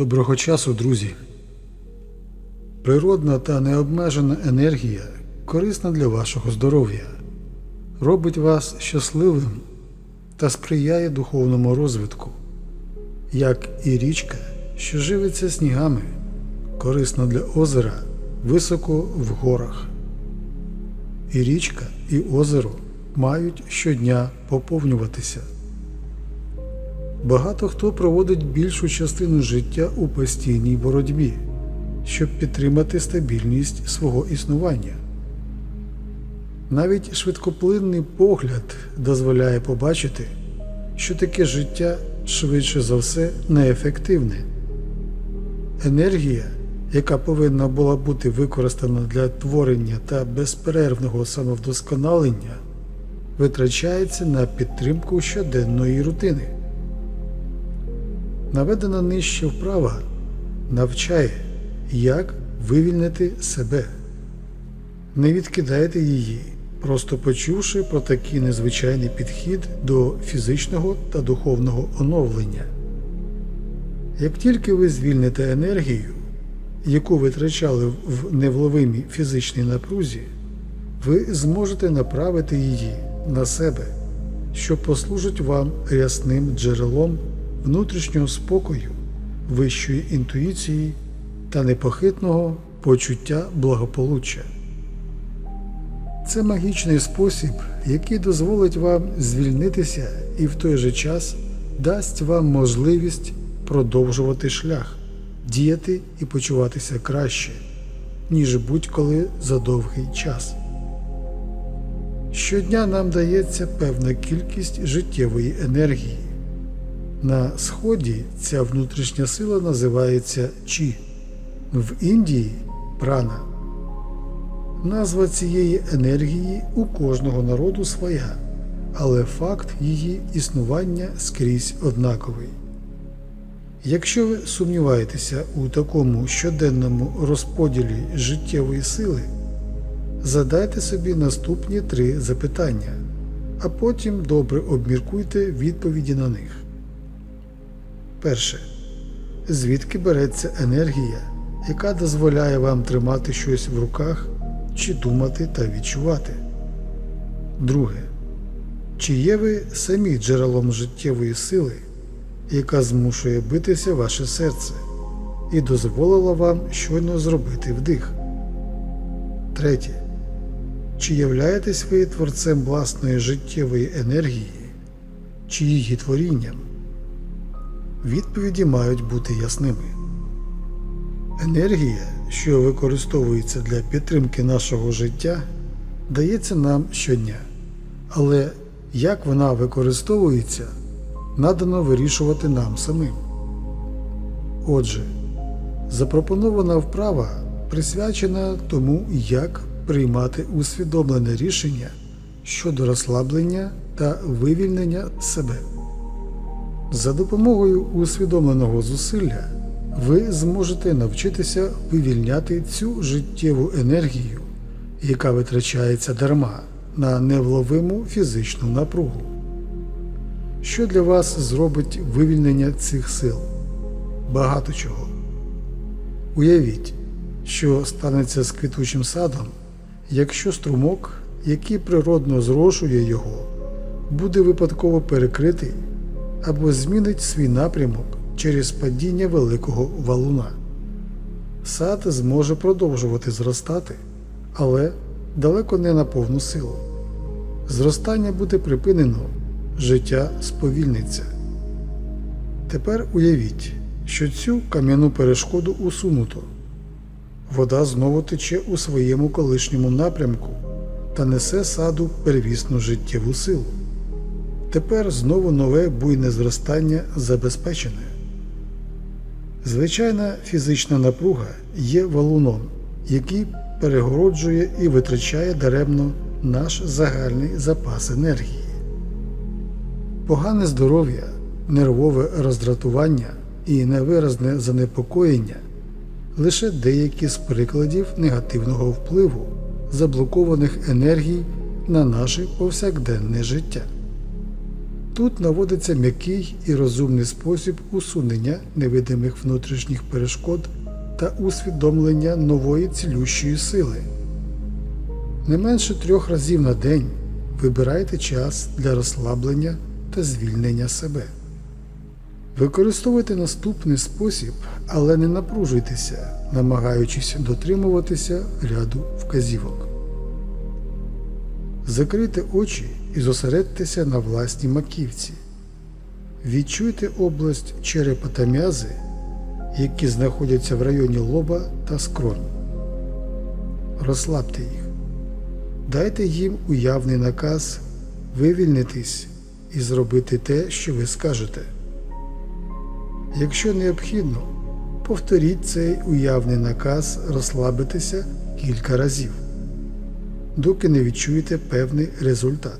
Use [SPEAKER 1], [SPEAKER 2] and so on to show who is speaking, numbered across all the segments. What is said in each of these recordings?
[SPEAKER 1] Доброго часу, друзі. Природна та необмежена енергія корисна для вашого здоров'я, робить вас щасливим та сприяє духовному розвитку, як і річка, що живиться снігами, корисна для озера високо в горах. І річка, і озеро мають щодня поповнюватися. Багато хто проводить більшу частину життя у постійній боротьбі, щоб підтримати стабільність свого існування. Навіть швидкоплинний погляд дозволяє побачити, що таке життя швидше за все неефективне. Енергія, яка повинна була бути використана для творення та безперервного самовдосконалення, витрачається на підтримку щоденної рутини. Наведена нижче вправа навчає, як вивільнити себе. Не відкидайте її, просто почувши про такий незвичайний підхід до фізичного та духовного оновлення. Як тільки ви звільните енергію, яку витрачали в невловимій фізичній напрузі, ви зможете направити її на себе, що послужить вам рясним джерелом внутрішнього спокою, вищої інтуїції та непохитного почуття благополуччя. Це магічний спосіб, який дозволить вам звільнитися і в той же час дасть вам можливість продовжувати шлях, діяти і почуватися краще, ніж будь-коли за довгий час. Щодня нам дається певна кількість життєвої енергії. На Сході ця внутрішня сила називається Чі, в Індії прана. Назва цієї енергії у кожного народу своя, але факт її існування скрізь однаковий. Якщо ви сумніваєтеся у такому щоденному розподілі життєвої сили, задайте собі наступні три запитання, а потім добре обміркуйте відповіді на них. Перше. Звідки береться енергія, яка дозволяє вам тримати щось в руках чи думати та відчувати? Друге. Чи є ви самі джерелом життєвої сили, яка змушує битися ваше серце і дозволила вам щойно зробити вдих? Третє. Чи являєтесь ви творцем власної життєвої енергії, чи її творінням? Відповіді мають бути ясними. Енергія, що використовується для підтримки нашого життя, дається нам щодня. Але як вона використовується, надано вирішувати нам самим. Отже, запропонована вправа присвячена тому, як приймати усвідомлене рішення щодо розслаблення та вивільнення себе. За допомогою усвідомленого зусилля ви зможете навчитися вивільняти цю життєву енергію, яка витрачається дарма на невловиму фізичну напругу. Що для вас зробить вивільнення цих сил? Багато чого. Уявіть, що станеться з квітучим садом, якщо струмок, який природно зрошує його, буде випадково перекритий або змінить свій напрямок через падіння великого валуна. Сад зможе продовжувати зростати, але далеко не на повну силу. Зростання буде припинено, життя сповільниться. Тепер уявіть, що цю кам'яну перешкоду усунуто. Вода знову тече у своєму колишньому напрямку та несе саду первісну життєву силу. Тепер знову нове буйне зростання забезпечене. Звичайна фізична напруга є валуном, який перегороджує і витрачає даремно наш загальний запас енергії. Погане здоров'я, нервове роздратування і невиразне занепокоєння лише деякі з прикладів негативного впливу заблокованих енергій на наше повсякденне життя. Тут наводиться м'який і розумний спосіб усунення невидимих внутрішніх перешкод та усвідомлення нової цілющої сили. Не менше трьох разів на день вибирайте час для розслаблення та звільнення себе. Використовуйте наступний спосіб, але не напружуйтеся, намагаючись дотримуватися ряду вказівок. Закрийте очі і зосередьтеся на власній маківці. Відчуйте область черепа та м'язи, які знаходяться в районі лоба та скронь. Розслабте їх. Дайте їм уявний наказ вивільнитись і зробити те, що ви скажете. Якщо необхідно, повторіть цей уявний наказ розслабитися кілька разів, доки не відчуєте певний результат.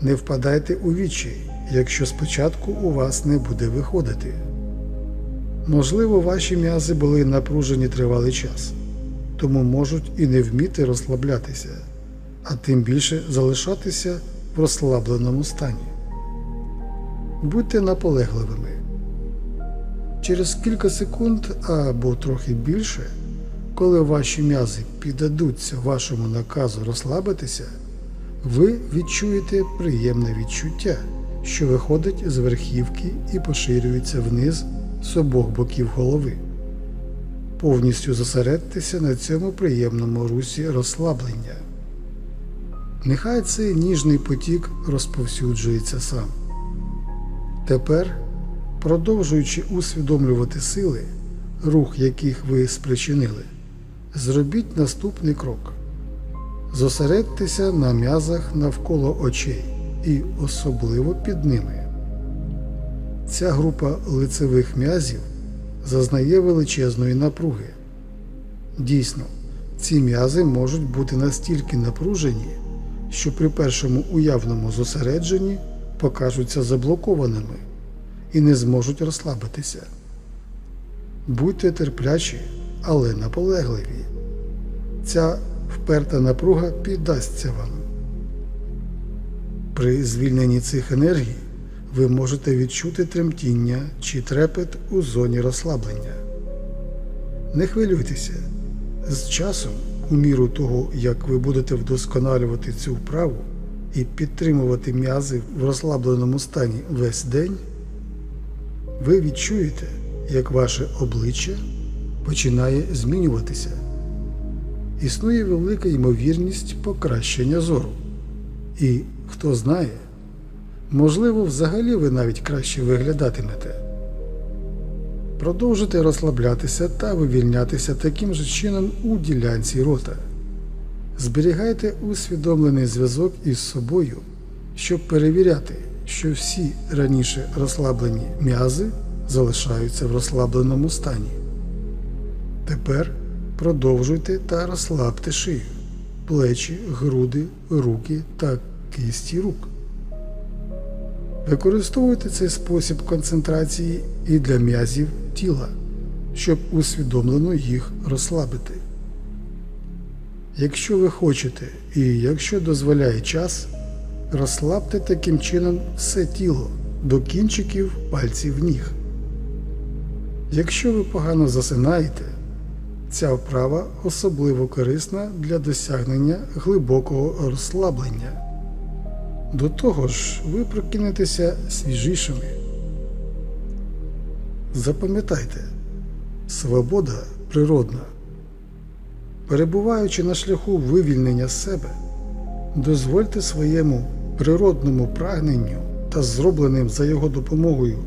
[SPEAKER 1] Не впадайте у відчай, якщо спочатку у вас не буде виходити. Можливо, ваші м'язи були напружені тривалий час, тому можуть і не вміти розслаблятися, а тим більше залишатися в розслабленому стані. Будьте наполегливими. Через кілька секунд або трохи більше, коли ваші м'язи піддадуться вашому наказу розслабитися, ви відчуєте приємне відчуття, що виходить з верхівки і поширюється вниз з обох боків голови. Повністю зосередьтеся на цьому приємному русі розслаблення. Нехай цей ніжний потік розповсюджується сам. Тепер, продовжуючи усвідомлювати сили, рух яких ви спричинили, зробіть наступний крок. Зосередьтеся на м'язах навколо очей і особливо під ними. Ця група лицевих м'язів зазнає величезної напруги. Дійсно, ці м'язи можуть бути настільки напружені, що при першому уявному зосередженні покажуться заблокованими і не зможуть розслабитися. Будьте терплячі, але наполегливі. Ця вперта напруга піддасться вам. При звільненні цих енергій ви можете відчути тремтіння чи трепет у зоні розслаблення. Не хвилюйтеся. З часом, у міру того, як ви будете вдосконалювати цю вправу і підтримувати м'язи в розслабленому стані весь день, ви відчуєте, як ваше обличчя починає змінюватися. Існує велика ймовірність покращення зору. І хто знає, можливо, взагалі ви навіть краще виглядатимете. Продовжуйте розслаблятися та вивільнятися таким же чином у ділянці рота. Зберігайте усвідомлений зв'язок із собою, щоб перевіряти, що всі раніше розслаблені м'язи залишаються в розслабленому стані. Тепер продовжуйте та розслабте шию, плечі, груди, руки та кисті рук. Використовуйте цей спосіб концентрації і для м'язів тіла, щоб усвідомлено їх розслабити. Якщо ви хочете і якщо дозволяє час, розслабте таким чином все тіло до кінчиків пальців ніг. Якщо ви погано засинаєте, ця вправа особливо корисна для досягнення глибокого розслаблення. До того ж, ви прокинетеся свіжішими. Запам'ятайте, свобода природна. Перебуваючи на шляху вивільнення себе, дозвольте своєму природному прагненню та зробленим за його допомогою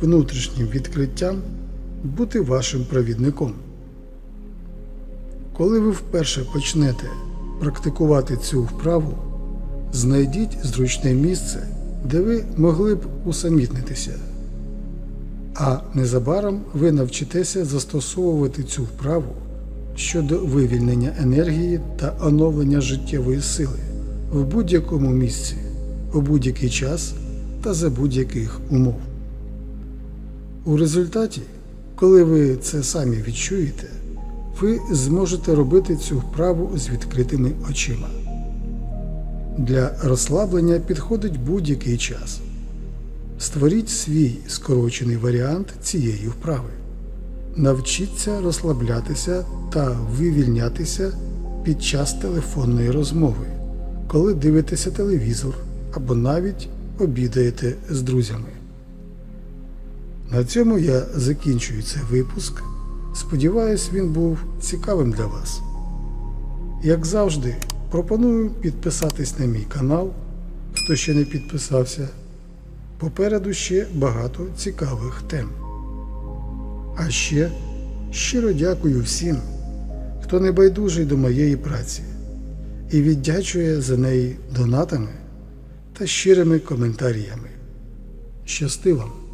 [SPEAKER 1] внутрішнім відкриттям бути вашим провідником. Коли ви вперше почнете практикувати цю вправу, знайдіть зручне місце, де ви могли б усамітнитися. А незабаром ви навчитеся застосовувати цю вправу щодо вивільнення енергії та оновлення життєвої сили в будь-якому місці, у будь-який час та за будь-яких умов. У результаті, коли ви це самі відчуєте, ви зможете робити цю вправу з відкритими очима. Для розслаблення підходить будь-який час. Створіть свій скорочений варіант цієї вправи. Навчіться розслаблятися та вивільнятися під час телефонної розмови, коли дивитеся телевізор або навіть обідаєте з друзями. На цьому я закінчую цей випуск. Сподіваюсь, він був цікавим для вас. Як завжди, пропоную підписатись на мій канал, хто ще не підписався. Попереду ще багато цікавих тем. А ще щиро дякую всім, хто не байдужий до моєї праці і віддячує за неї донатами та щирими коментарями. Щасти вам!